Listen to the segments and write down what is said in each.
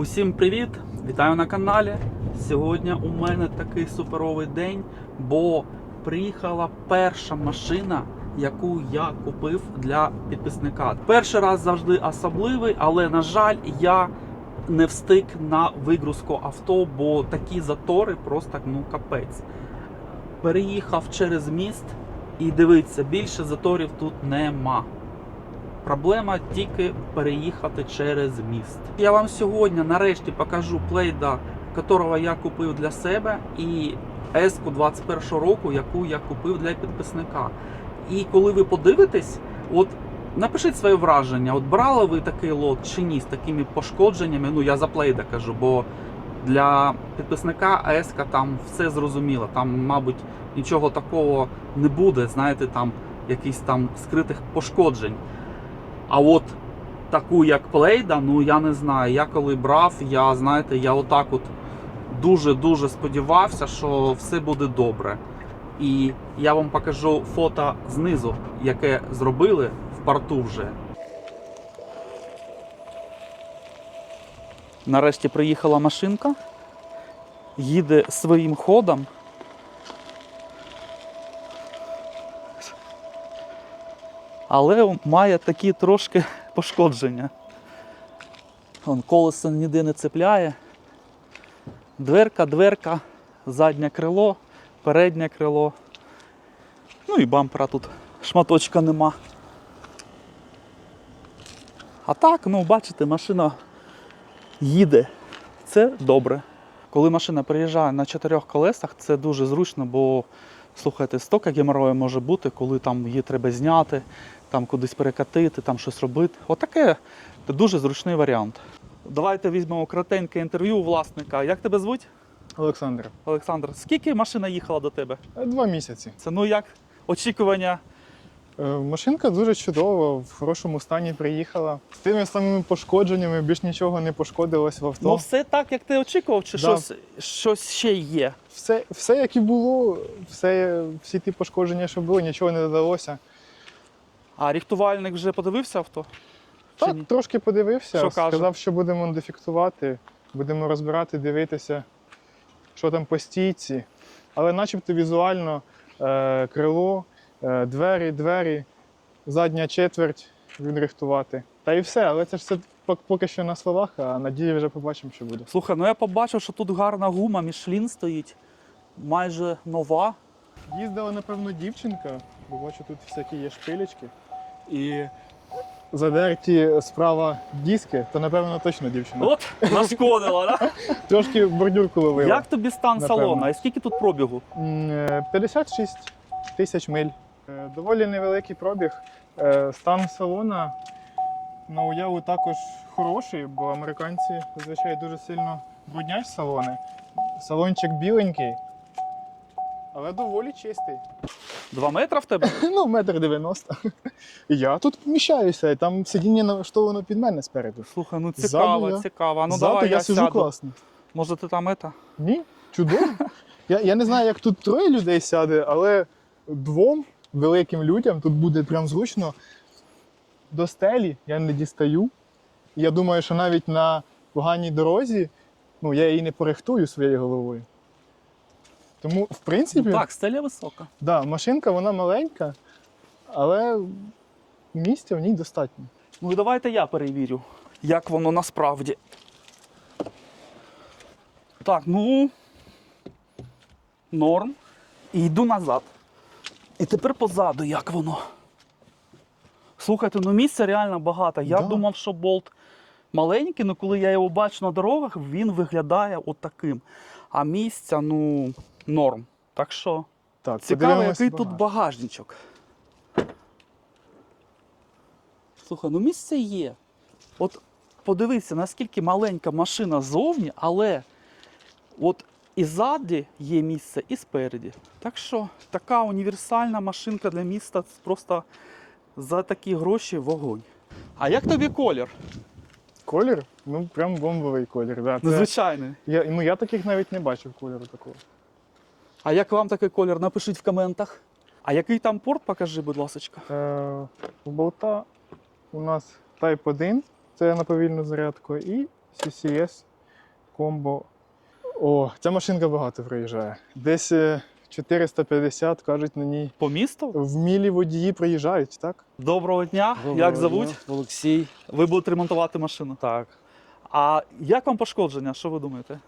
Усім привіт! Вітаю на каналі. Сьогодні у мене такий суперовий день, бо приїхала перша машина, яку я купив для підписника. Перший раз завжди особливий, але на жаль, я не встиг на вигрузку авто, бо такі затори просто ну капець. Переїхав через міст і дивіться, більше заторів тут нема. Проблема тільки переїхати через міст. Я вам сьогодні нарешті покажу плейда, якого я купив для себе, і еску 21 року, яку я купив для підписника. І коли ви подивитесь, от напишіть своє враження, от брали ви такий лот чи ні з такими пошкодженнями. Ну я за плейда кажу, бо для підписника еска там все зрозуміло. Там, мабуть, нічого такого не буде, знаєте, там якісь там скритих пошкоджень. А от таку, як Плейда, ну я не знаю. Я коли брав, я знаєте, я отак от дуже-дуже сподівався, що все буде добре. І я вам покажу фото знизу, яке зробили в порту вже. Нарешті приїхала машинка, їде своїм ходом. Але має такі трошки пошкодження. Вон, колесо ніде не цепляє. Дверка, дверка, заднє крило, переднє крило. Ну і бампера тут шматочка нема. А так, ну бачите, машина їде. Це добре. Коли машина приїжджає на чотирьох колесах, це дуже зручно, бо слухайте, стока геморрою може бути, коли там її треба зняти, там кудись перекатити, там щось робити. Отаке це дуже зручний варіант. Давайте візьмемо кратеньке інтерв'ю у власника. Як тебе звуть? Олександр, Олександр, скільки машина їхала до тебе? е, два місяці. Це ну як очікування? Е, Машинка дуже чудова, в хорошому стані приїхала. З тими самими пошкодженнями більш нічого не пошкодилось в авто. Ну все так, як ти очікував, чи Да. щось, щось ще є? Все, все, як і було, все, всі ті пошкодження, що були, нічого не додалося. А ріхтувальник вже подивився авто? Так, трошки подивився, Що каже? сказав, що будемо дефектувати, будемо розбирати, дивитися, що там по стійці. Але начебто візуально е, крило, двері, двері, задня четверть відрихтувати. Та і все, але це ж все поки що на словах, а надії вже побачимо, що буде. Слухай, ну я побачив, що тут гарна гума, Мішлін стоїть, майже нова. Їздила, напевно, дівчинка, бо бачу, тут всякі є шпилечки. І задерті справа диски, то напевно точно дівчина. От, нашкодила, да? Трошки бордюрку ловила. Як тобі стан Напевно. салону? І скільки тут пробігу? Е, 56 тисяч миль. Е, Доволі невеликий пробіг. Е, Стан салона на уяву також хороший, бо американці зазвичай дуже сильно бруднять салони. Салончик біленький, але доволі чистий. Два метри в тебе? Ну, метр дев'яносто. Я тут поміщаюся, і там сидіння налаштовано під мене спереду. Слухай, ну Ззаду цікаво, я- цікаво. Ну Ззаду давай я, я, сижу сяду. класно. Може ти там ета? Ні, чудово. Я, я не знаю, як тут троє людей сяде, але двом великим людям тут буде прям зручно. До стелі я не дістаю. Я думаю, що навіть на поганій дорозі ну, я її не порихтую своєю головою. Тому, в принципі, Ну, так, стеля висока. да, машинка вона маленька, але місця в ній достатньо. Ну давайте я перевірю, як воно насправді. Так, ну. Норм. І йду назад. І тепер позаду, як воно. Слухайте, ну місця реально багато. Я Да. думав, що болт маленький, але коли я його бачу на дорогах, він виглядає отаким. А місця, ну, норм. Так що Так, цікаво, який тут багажничок. Слухай, ну місце є. От подивися, наскільки маленька машина ззовні, але от і ззаді є місце, і спереді. Так що така універсальна машинка для міста просто за такі гроші вогонь. А як тобі колір? Колір? Ну, прям бомбовий колір. Да. Це, Незвичайний. я, ну, я таких навіть не бачив кольору такого. А як вам такий колір? Напишіть в коментах. А який там порт, покажи, будь ласка. Е, у болта у нас Type 1, це на повільну зарядку, і CCS комбо. О, ця машинка багато приїжджає. Десь е, 450, кажуть, на ній. По місту? В мілі водії приїжджають, так? Доброго дня. Доброго як дня. зовуть? Олексій. Ви будете ремонтувати машину. Так. А як вам пошкодження? Що ви думаєте?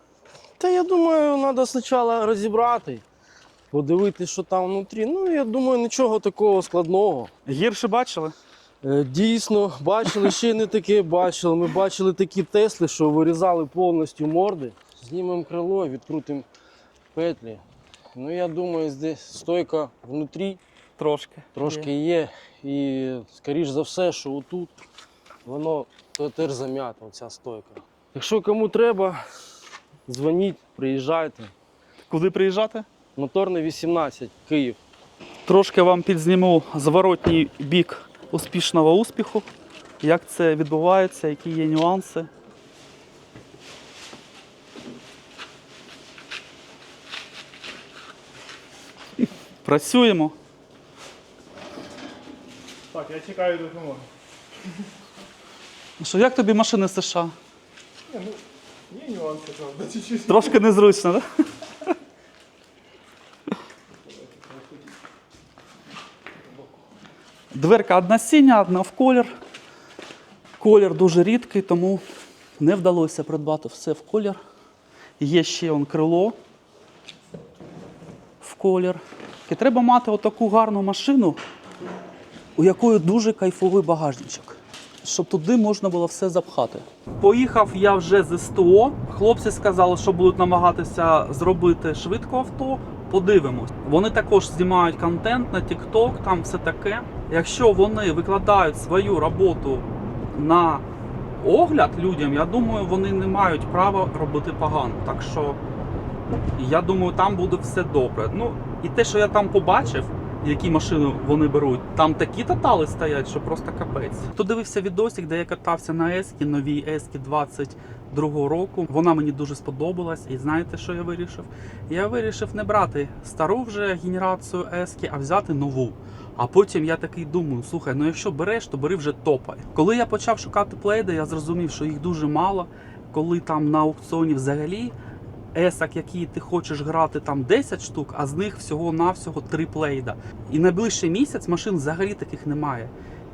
Та я думаю, треба спочатку розібрати, подивитися, що там внутрі. Ну, я думаю, нічого такого складного. Гірше бачили? Е, Дійсно, бачили ще не таке бачили. Ми бачили такі Тесли, що вирізали повністю морди, знімемо крило, відкрутимо петлі. Ну, я думаю, здесь стойка внутрі Трошки. трошки є. І, скоріш за все, що отут воно то теж зам'ято, ця стойка. Якщо кому треба, дзвоніть, приїжджайте. Куди приїжджати? Моторний 18, Київ. Трошки вам підзніму зворотній бік успішного успіху. Як це відбувається, які є нюанси. Працюємо. Так, я чекаю допомоги. Ну Що, як тобі машини з США? Є нюанси, правда, чуть-чуть. Трошки незручно, так? Да? Дверка одна синя, одна в колір. Колір дуже рідкий, тому не вдалося придбати все в колір. Є ще он крило в колір. І треба мати отаку гарну машину, у якої дуже кайфовий багажничок, щоб туди можна було все запхати. Поїхав я вже з СТО. Хлопці сказали, що будуть намагатися зробити швидко авто. Подивимось. Вони також знімають контент на TikTok, там все таке. Якщо вони викладають свою роботу на огляд людям, я думаю, вони не мають права робити погано. Так що я думаю, там буде все добре. Ну і те, що я там побачив, які машини вони беруть, там такі тотали стоять, що просто капець. Хто дивився відосик, де я катався на Ескі, новій Ескі 22 року. Вона мені дуже сподобалась. І знаєте, що я вирішив? Я вирішив не брати стару вже генерацію Ескі, а взяти нову. А потім я такий думаю: слухай, ну якщо береш, то бери вже топай. Коли я почав шукати плейди, я зрозумів, що їх дуже мало. Коли там на аукціоні взагалі есак, які ти хочеш грати там 10 штук, а з них всього-навсього 3 плейда. І найближчий місяць машин взагалі таких немає.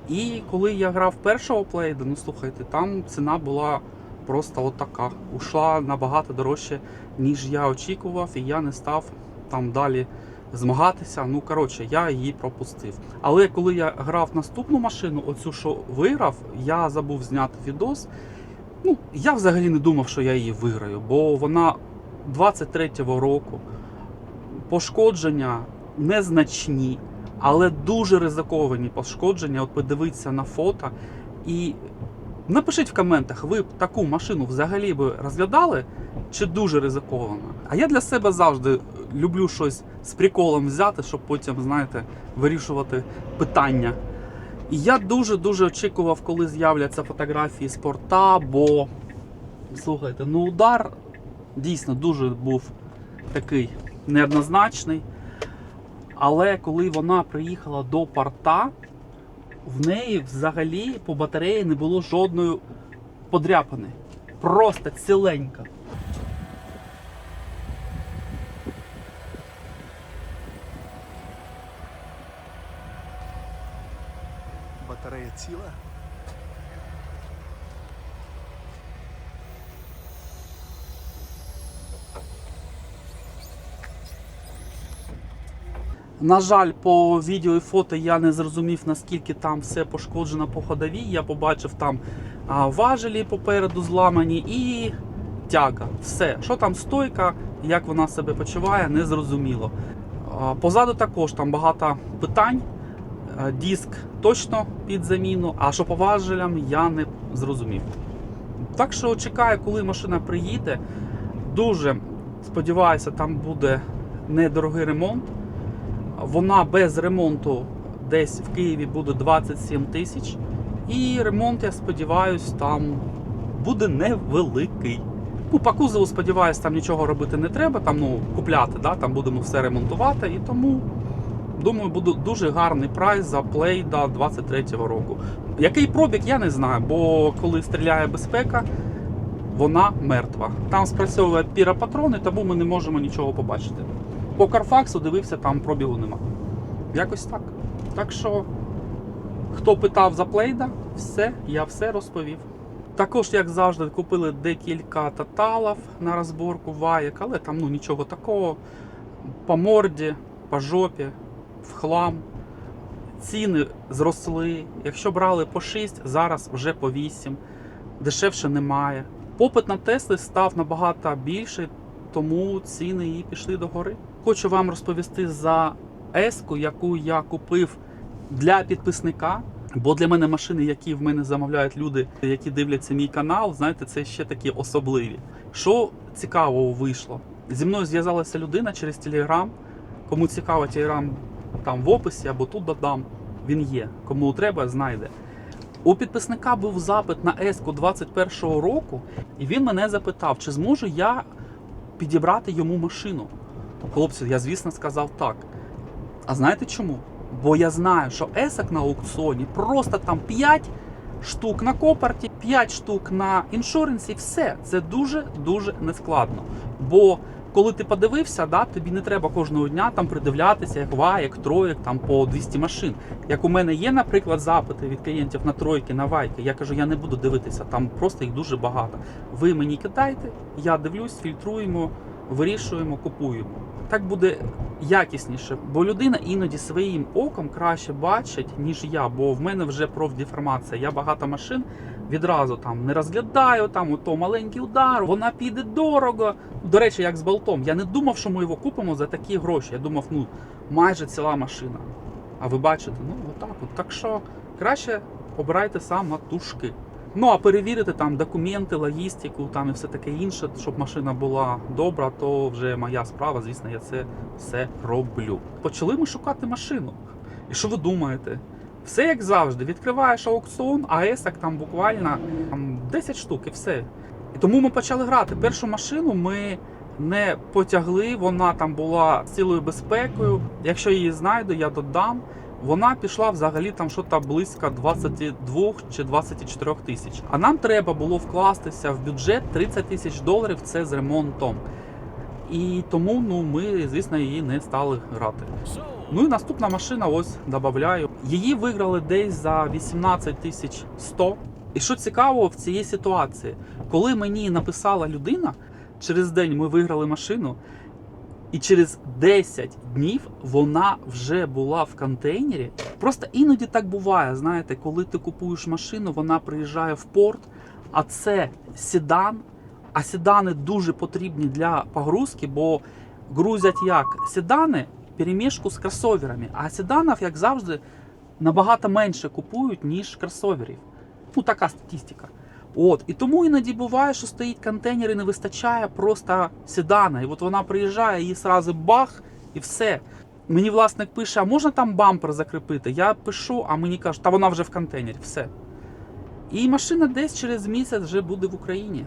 І коли я грав першого плейда, ну слухайте, там ціна була просто отака. Ушла набагато дорожче, ніж я очікував, і я не став там далі змагатися. Ну коротше, я її пропустив. Але коли я грав наступну машину, оцю що виграв, я забув зняти відос. Ну, я взагалі не думав, що я її виграю, бо вона 23-го року. Пошкодження незначні, але дуже ризиковані пошкодження. От подивіться на фото. І напишіть в коментах, ви б таку машину взагалі би розглядали чи дуже ризиковано. А я для себе завжди люблю щось з приколом взяти, щоб потім, знаєте, вирішувати питання. І я дуже-дуже очікував, коли з'являться фотографії спорта, бо слухайте, ну удар дійсно дуже був такий неоднозначний. Але коли вона приїхала до порта, в неї взагалі по батареї не було жодної подряпини. Просто ціленька. Батарея ціла. На жаль, по відео і фото я не зрозумів, наскільки там все пошкоджено по ходовій. Я побачив там важелі попереду зламані і тяга. Все, що там стойка, як вона себе почуває, не зрозуміло. Позаду також там багато питань. Диск точно під заміну, а що по важелям я не зрозумів. Так що чекаю, коли машина приїде. Дуже сподіваюся, там буде недорогий ремонт. Вона без ремонту десь в Києві буде 27 тисяч. І ремонт, я сподіваюся, там буде невеликий. Ну, по кузову, сподіваюся, там нічого робити не треба, там ну, купляти, да? там будемо все ремонтувати. І тому, думаю, буде дуже гарний прайс за плей до 23-го року. Який пробіг, я не знаю, бо коли стріляє безпека, вона мертва. Там спрацьовує піропатрони, тому ми не можемо нічого побачити. По Карфаксу дивився, там пробігу нема. Якось так. Так що, хто питав за плейда, все, я все розповів. Також, як завжди, купили декілька таталів на розборку ваєк, але там ну, нічого такого. По морді, по жопі, в хлам. Ціни зросли. Якщо брали по 6, зараз вже по 8. Дешевше немає. Попит на Тесли став набагато більший, тому ціни і пішли догори. Хочу вам розповісти за еску, яку я купив для підписника. Бо для мене машини, які в мене замовляють люди, які дивляться мій канал, знаєте, це ще такі особливі. Що цікавого вийшло? Зі мною зв'язалася людина через Телеграм. Кому цікаво, Телеграм там в описі або тут додам. Він є. Кому треба, знайде. У підписника був запит на еску 21-го року, і він мене запитав, чи зможу я підібрати йому машину. Хлопці, я звісно сказав так. А знаєте чому? Бо я знаю, що есок на аукціоні просто там 5 штук на копарті, 5 штук на іншуренсі, все. Це дуже-дуже нескладно. Бо коли ти подивився, да, тобі не треба кожного дня там придивлятися, як ваєк, троєк, там по 200 машин. Як у мене є, наприклад, запити від клієнтів на тройки, на вайки, я кажу, я не буду дивитися, там просто їх дуже багато. Ви мені кидайте, я дивлюсь, фільтруємо, вирішуємо, купуємо. Так буде якісніше, бо людина іноді своїм оком краще бачить, ніж я, бо в мене вже профдеформація. Я багато машин відразу там не розглядаю, там ото маленький удар, вона піде дорого. До речі, як з болтом. Я не думав, що ми його купимо за такі гроші. Я думав, ну майже ціла машина. А ви бачите, ну отак от. Так що краще обирайте самотужки. Ну а перевірити там документи, логістику, там і все таке інше, щоб машина була добра, то вже моя справа. Звісно, я це все роблю. Почали ми шукати машину. І що ви думаєте? Все як завжди, відкриваєш аукціон, а есок там буквально там, 10 штук і все. І тому ми почали грати. Першу машину ми не потягли, вона там була з цілою безпекою. Якщо її знайду, я додам. Вона пішла взагалі там щось близько 22 чи 24 тисяч. А нам треба було вкластися в бюджет 30 тисяч доларів. Це з ремонтом. І тому ну, ми, звісно, її не стали грати. Ну і наступна машина, ось додаю. Її виграли десь за 18 тисяч 100. І що цікаво в цій ситуації, коли мені написала людина, через день ми виграли машину, і через 10 днів вона вже була в контейнері. Просто іноді так буває, знаєте, коли ти купуєш машину, вона приїжджає в порт, а це седан. А седани дуже потрібні для погрузки, бо грузять як седани перемішку з кросоверами. А седанів, як завжди, набагато менше купують, ніж кросоверів. Ну, така статистика. От, і тому іноді буває, що стоїть контейнер і не вистачає просто седана. І от вона приїжджає, її сразу бах, і все. Мені власник пише, а можна там бампер закріпити? Я пишу, а мені кажуть, та вона вже в контейнері, все. І машина десь через місяць вже буде в Україні.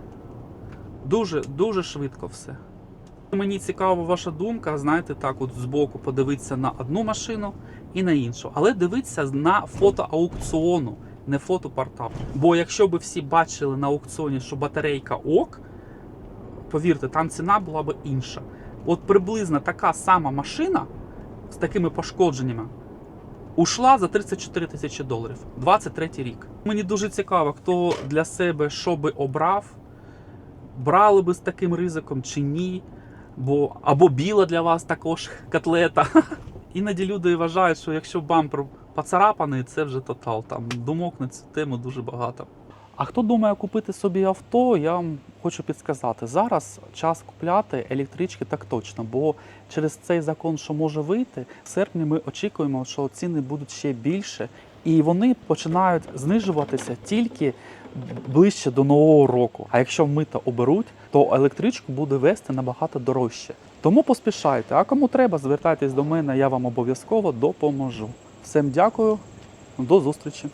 Дуже, дуже швидко все. Мені цікава ваша думка, знаєте, так от збоку подивитися на одну машину і на іншу. Але дивитися на фото аукціону, не фото портал. Бо якщо б всі бачили на аукціоні, що батарейка ок, повірте, там ціна була б інша. От приблизно така сама машина з такими пошкодженнями ушла за 34 тисячі доларів. 23 рік. Мені дуже цікаво, хто для себе що би обрав, брали би з таким ризиком чи ні. Бо або біла для вас також котлета. Іноді люди вважають, що якщо бампер поцарапаний, це вже тотал. Там думок на цю тему дуже багато. А хто думає купити собі авто, я вам хочу підсказати. Зараз час купляти електрички так точно, бо через цей закон, що може вийти, в серпні ми очікуємо, що ціни будуть ще більше, і вони починають знижуватися тільки ближче до нового року. А якщо мито оберуть, то електричку буде вести набагато дорожче. Тому поспішайте. А кому треба, звертайтесь до мене, я вам обов'язково допоможу. Всім дякую, до зустрічі.